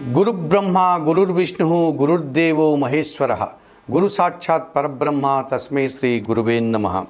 గురుబ్రహ్మ గురుర్విష్ణు గురుర్దేవో మహేశ్వర. గురు సాక్షాత్ పరబ్రహ్మ తస్మై శ్రీ గురువే నమ.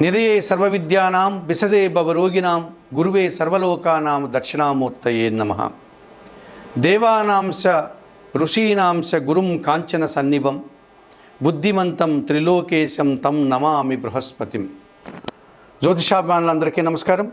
నిధయే సర్వవిద్యానాం విసజే భవరోగిణాం గురువే సర్వలోకానాం దక్షిణామూర్తయే నమ. దేవానాంశ ఋషీనాంశ గురుం కాంచన సన్నిభం. బుద్ధిమంతం త్రిలోకేశం తం నమామి బృహస్పతిం. జ్యోతిషాభిమానులందరికీ నమస్కారం.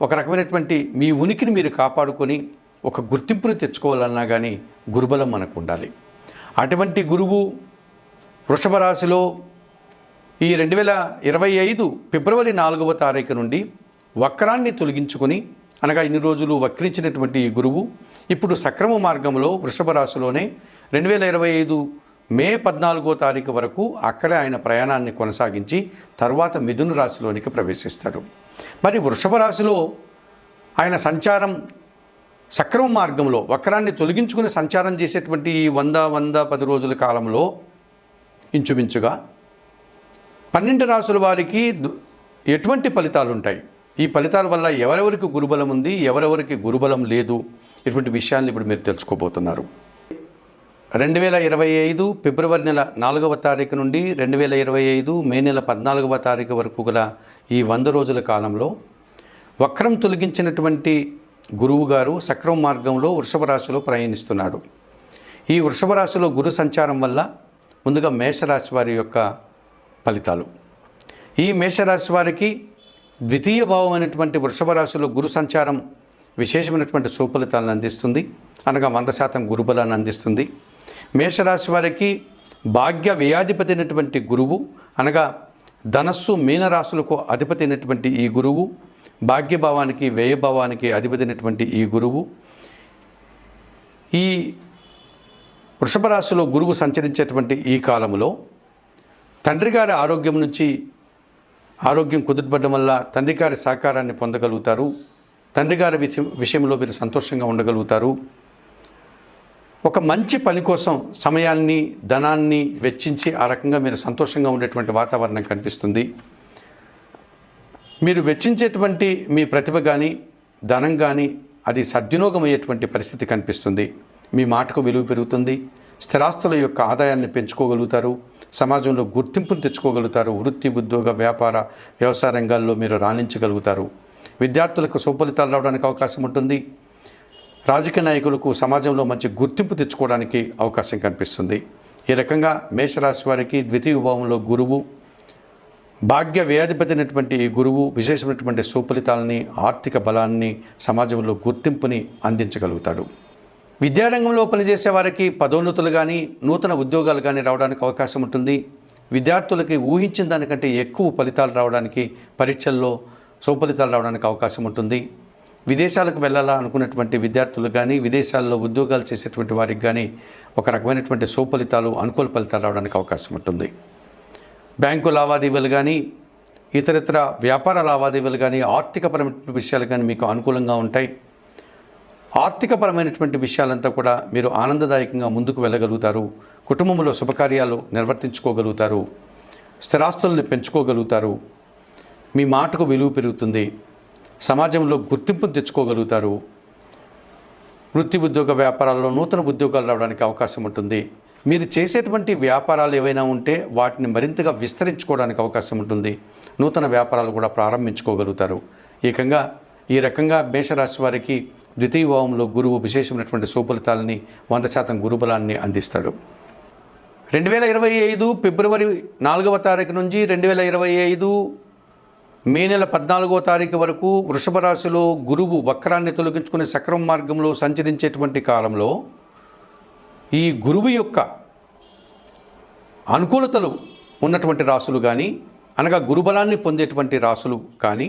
ఒక రకమైనటువంటి మీ ఉనికిని మీరు కాపాడుకొని ఒక గుర్తింపుని తెచ్చుకోవాలన్నా కానీ గురుబలం మనకు ఉండాలి అటువంటి గురువు వృషభ రాశిలో ఈ రెండు వేల ఇరవై ఐదు ఫిబ్రవరి నాలుగవ తారీఖు నుండి వక్రాన్ని తొలగించుకొని అనగా ఇన్ని రోజులు వక్రించినటువంటి ఈ గురువు ఇప్పుడు సక్రమ మార్గంలో వృషభ రాశిలోనే రెండు వేల ఇరవై ఐదు మే పద్నాలుగో తారీఖు వరకు అక్కడే ఆయన ప్రయాణాన్ని కొనసాగించి తర్వాత మిథున రాశిలోనికి ప్రవేశిస్తాడు. మరి వృషభ రాశిలో ఆయన సంచారం సక్రమ మార్గంలో వక్రాన్ని తొలగించుకుని సంచారం చేసేటువంటి ఈ వంద వంద పది రోజుల కాలంలో ఇంచుమించుగా పన్నెండు రాసుల వారికి ఎటువంటి ఫలితాలు ఉంటాయి? ఈ ఫలితాల వల్ల ఎవరెవరికి గురుబలం ఉంది ఎవరెవరికి గురుబలం లేదు? ఇటువంటి విషయాన్ని ఇప్పుడు మీరు తెలుసుకోబోతున్నారు. రెండు వేల ఇరవై ఐదు ఫిబ్రవరి నెల నాలుగవ తారీఖు నుండి రెండు వేల ఇరవై ఐదు మే నెల పద్నాలుగవ తారీఖు వరకు గల ఈ వంద రోజుల కాలంలో వక్రం తొలగించినటువంటి గురువు గారు సక్రమ మార్గంలో వృషభ రాశిలో ప్రయాణిస్తున్నాడు. ఈ వృషభ రాశిలో గురు సంచారం వల్ల ముందుగా మేషరాశి వారి యొక్క ఫలితాలు. ఈ మేషరాశి వారికి ద్వితీయ భావం అయినటువంటి వృషభ రాశిలో గురు సంచారం విశేషమైనటువంటి సుఫలితాలను అందిస్తుంది. అనగా వంద శాతం గురుబలాన్ని అందిస్తుంది. మేషరాశి వారికి భాగ్య వ్యయాధిపతి అయినటువంటి గురువు అనగా ధనస్సు మీనరాశులకు అధిపతి అయినటువంటి ఈ గురువు భాగ్యభావానికి వ్యయభావానికి అధిపతి అయినటువంటి ఈ గురువు. ఈ వృషభ రాశిలో గురువు సంచరించేటువంటి ఈ కాలంలో తండ్రి గారి ఆరోగ్యం నుంచి ఆరోగ్యం కుదుటపడడం వల్ల తండ్రి గారి సహకారాన్ని పొందగలుగుతారు. తండ్రి గారి విషయం విషయంలో మీరు సంతోషంగా ఉండగలుగుతారు. ఒక మంచి పని కోసం సమయాన్ని ధనాన్ని వెచ్చించి ఆ రకంగా మీరు సంతోషంగా ఉండేటువంటి వాతావరణం కనిపిస్తుంది. మీరు వెచ్చించేటువంటి మీ ప్రతిభ కానీ ధనం కానీ అది సద్వినియోగం అయ్యేటువంటి పరిస్థితి కనిపిస్తుంది. మీ మాటకు విలువ పెరుగుతుంది. స్థిరాస్తుల యొక్క ఆదాయాన్ని పెంచుకోగలుగుతారు. సమాజంలో గుర్తింపును తెచ్చుకోగలుగుతారు. వృత్తి ఉద్యోగ వ్యాపార వ్యవసాయ రంగాల్లో మీరు రాణించగలుగుతారు. విద్యార్థులకు సుఫలితాలు రావడానికి అవకాశం ఉంటుంది. రాజకీయ నాయకులకు సమాజంలో మంచి గుర్తింపు తెచ్చుకోవడానికి అవకాశం కనిపిస్తుంది. ఈ రకంగా మేషరాశి వారికి ద్వితీయ భావంలో గురువు భాగ్య వ్యాధిపతి అయినటువంటి ఈ గురువు విశేషమైనటువంటి సుఫలితాలని ఆర్థిక బలాన్ని సమాజంలో గుర్తింపుని అందించగలుగుతాడు. విద్యారంగంలో పనిచేసే వారికి పదోన్నతులు కానీ నూతన ఉద్యోగాలు కానీ రావడానికి అవకాశం ఉంటుంది. విద్యార్థులకి ఊహించిన దానికంటే ఎక్కువ ఫలితాలు రావడానికి పరీక్షల్లో సుఫలితాలు రావడానికి అవకాశం ఉంటుంది. విదేశాలకు వెళ్ళాలా అనుకున్నటువంటి విద్యార్థులు కానీ విదేశాల్లో ఉద్యోగాలు చేసేటువంటి వారికి కానీ ఒక రకమైనటువంటి సుఫలితాలు అనుకూల ఫలితాలు రావడానికి అవకాశం ఉంటుంది. బ్యాంకు లావాదేవీలు కానీ ఇతరితర వ్యాపార లావాదేవీలు కానీ ఆర్థికపరమైన విషయాలు కానీ మీకు అనుకూలంగా ఉంటాయి. ఆర్థికపరమైనటువంటి విషయాలంతా కూడా మీరు ఆనందదాయకంగా ముందుకు వెళ్ళగలుగుతారు. కుటుంబంలో శుభకార్యాలు నిర్వర్తించుకోగలుగుతారు. స్థిరాస్తులను పెంచుకోగలుగుతారు. మీ మాటకు విలువ పెరుగుతుంది. సమాజంలో గుర్తింపును తెచ్చుకోగలుగుతారు. వృత్తి ఉద్యోగ వ్యాపారాల్లో నూతన ఉద్యోగాలు రావడానికి అవకాశం ఉంటుంది. మీరు చేసేటువంటి వ్యాపారాలు ఏవైనా ఉంటే వాటిని మరింతగా విస్తరించుకోవడానికి అవకాశం ఉంటుంది. నూతన వ్యాపారాలు కూడా ప్రారంభించుకోగలుగుతారు. ఏకంగా ఈ రకంగా మేషరాశి వారికి ద్వితీయ భావంలో గురువు విశేషమైనటువంటి సుఫలితాలని వంద శాతం గురుబలాన్ని అందిస్తాడు. రెండు వేల ఇరవై ఐదు ఫిబ్రవరి నాలుగవ తారీఖు నుంచి రెండు వేల ఇరవై ఐదు మే నెల పద్నాలుగో తారీఖు వరకు వృషభ రాశిలో గురువు వక్రాన్ని తొలగించుకునే సక్రమ మార్గంలో సంచరించేటువంటి కాలంలో ఈ గురువు యొక్క అనుకూలతలు ఉన్నటువంటి రాసులు కానీ అనగా గురుబలాన్ని పొందేటువంటి రాసులు కానీ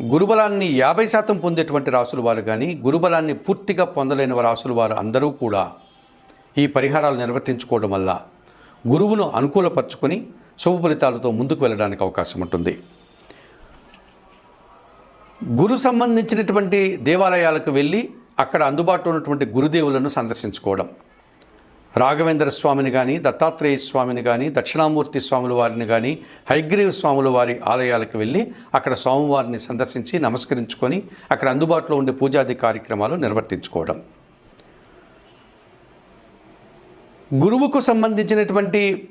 గురుబలాన్ని యాభై శాతం పొందేటువంటి రాసులు వారు కానీ గురుబలాన్ని పూర్తిగా పొందలేని రాసులు వారు అందరూ కూడా ఈ పరిహారాలు నిర్వర్తించుకోవడం వల్ల గురువును అనుకూలపరుచుకొని శుభ ఫలితాలతో ముందుకు వెళ్ళడానికి అవకాశం ఉంటుంది. గురు సంబంధించినటువంటి దేవాలయాలకు వెళ్ళి అక్కడ అందుబాటులో ఉన్నటువంటి గురుదేవులను సందర్శించుకోవడం. రాఘవేంద్ర స్వామిని కానీ దత్తాత్రేయ స్వామిని కానీ దక్షిణామూర్తి స్వాముల వారిని కానీ హైగ్రీవ స్వాముల వారి ఆలయాలకు వెళ్ళి అక్కడ స్వామివారిని సందర్శించి నమస్కరించుకొని అక్కడ అందుబాటులో ఉండే పూజాది కార్యక్రమాలు నిర్వర్తించుకోవడం. గురువుకు సంబంధించినటువంటి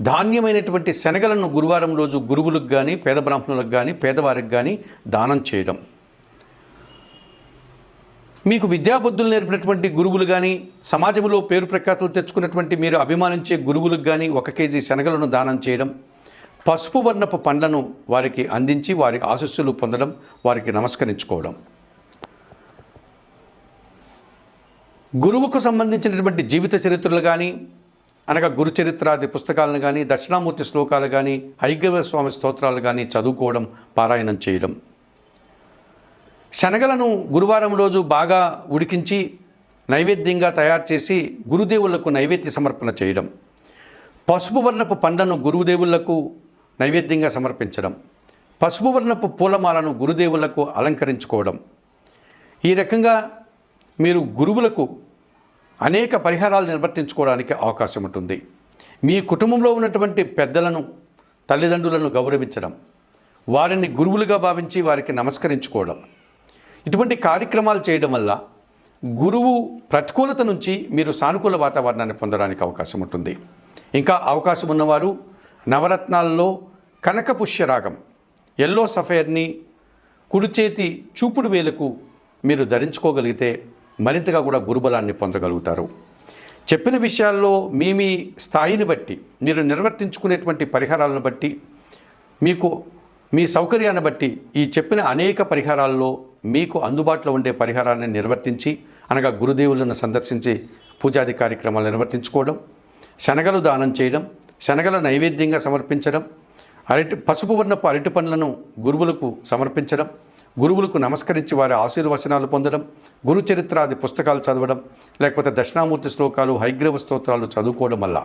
ధాన్యమైనటువంటి శనగలను గురువారం రోజు గురువులకు కానీ పేద బ్రాహ్మణులకు కానీ పేదవారికి కానీ దానం చేయడం. మీకు విద్యాబుద్ధులు నేర్పినటువంటి గురువులు కానీ సమాజంలో పేరు ప్రఖ్యాతులు తెచ్చుకున్నటువంటి మీరు అభిమానించే గురువులకు కానీ ఒక కేజీ శనగలను దానం చేయడం. పసుపు వర్ణపు పండ్లను వారికి అందించి వారి ఆశస్సులు పొందడం వారికి నమస్కరించుకోవడం. గురువుకు సంబంధించినటువంటి జీవిత చరిత్రలు కానీ అనగా గురుచరిత్రాది పుస్తకాలను కానీ దక్షిణామూర్తి శ్లోకాలు కానీ హైగ్రీవ స్వామి స్తోత్రాలు కానీ చదువుకోవడం పారాయణం చేయడం. శనగలను గురువారం రోజు బాగా ఉడికించి నైవేద్యంగా తయారు చేసి గురుదేవులకు నైవేద్య సమర్పణ చేయడం. పసుపు వర్ణపు పండ్లను గురుదేవులకు నైవేద్యంగా సమర్పించడం. పసుపు వర్ణపు పూలమాలను గురుదేవులకు అలంకరించుకోవడం. ఈ రకంగా మీరు గురువులకు అనేక పరిహారాలు నిర్వర్తించుకోవడానికి అవకాశం ఉంటుంది. మీ కుటుంబంలో ఉన్నటువంటి పెద్దలను తల్లిదండ్రులను గౌరవించడం వారిని గురువులుగా భావించి వారికి నమస్కరించుకోవడం. ఇటువంటి కార్యక్రమాలు చేయడం వల్ల గురువు ప్రతికూలత నుంచి మీరు సానుకూల వాతావరణాన్ని పొందడానికి అవకాశం ఉంటుంది. ఇంకా అవకాశం ఉన్నవారు నవరత్నాల్లో కనక పుష్యరాగం ఎల్లో సఫైర్ని కుడిచేతి చూపుడు వేలకు మీరు ధరించుకోగలిగితే మరింతగా కూడా గురుబలాన్ని పొందగలుగుతారు. చెప్పిన విషయాల్లో మీ మీ స్థాయిని బట్టి మీరు నిర్వర్తించుకునేటువంటి పరిహారాలను బట్టి మీకు మీ సౌకర్యాన్ని బట్టి ఈ చెప్పిన అనేక పరిహారాల్లో మీకు అందుబాటులో ఉండే పరిహారాన్ని నిర్వర్తించి అనగా గురుదేవులను సందర్శించి పూజాది కార్యక్రమాలు నిర్వర్తించుకోవడం శనగలు దానం చేయడం శనగల నైవేద్యంగా సమర్పించడం అరటి పసుపు వర్ణపు అరటి పండ్లను గురువులకు సమర్పించడం గురువులకు నమస్కరించి వారి ఆశీర్వచనాలు పొందడం గురు చరిత్రాది పుస్తకాలు చదవడం లేకపోతే దక్షిణామూర్తి శ్లోకాలు హైగ్రీవ స్తోత్రాలు చదువుకోవడం వల్ల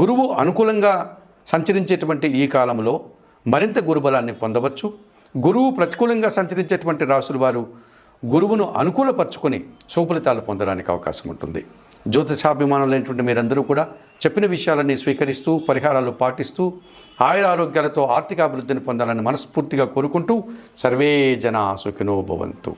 గురువు అనుకూలంగా సంచరించేటువంటి ఈ కాలంలో మరింత గురుబలాన్ని పొందవచ్చు. గురువు ప్రతికూలంగా సంచరించేటువంటి రాసుల వారు గురువును అనుకూలపరుచుకొని సుఫలితాలు పొందడానికి అవకాశం ఉంటుంది. జ్యోతిషాభిమానులైనటువంటి మీరందరూ కూడా చెప్పిన విషయాలన్నీ స్వీకరిస్తూ పరిహారాలు పాటిస్తూ ఆయుర ఆరోగ్యాలతో ఆర్థిక అభివృద్ధిని పొందాలని మనస్ఫూర్తిగా కోరుకుంటూ సర్వే జన సుఖినో భవంతు.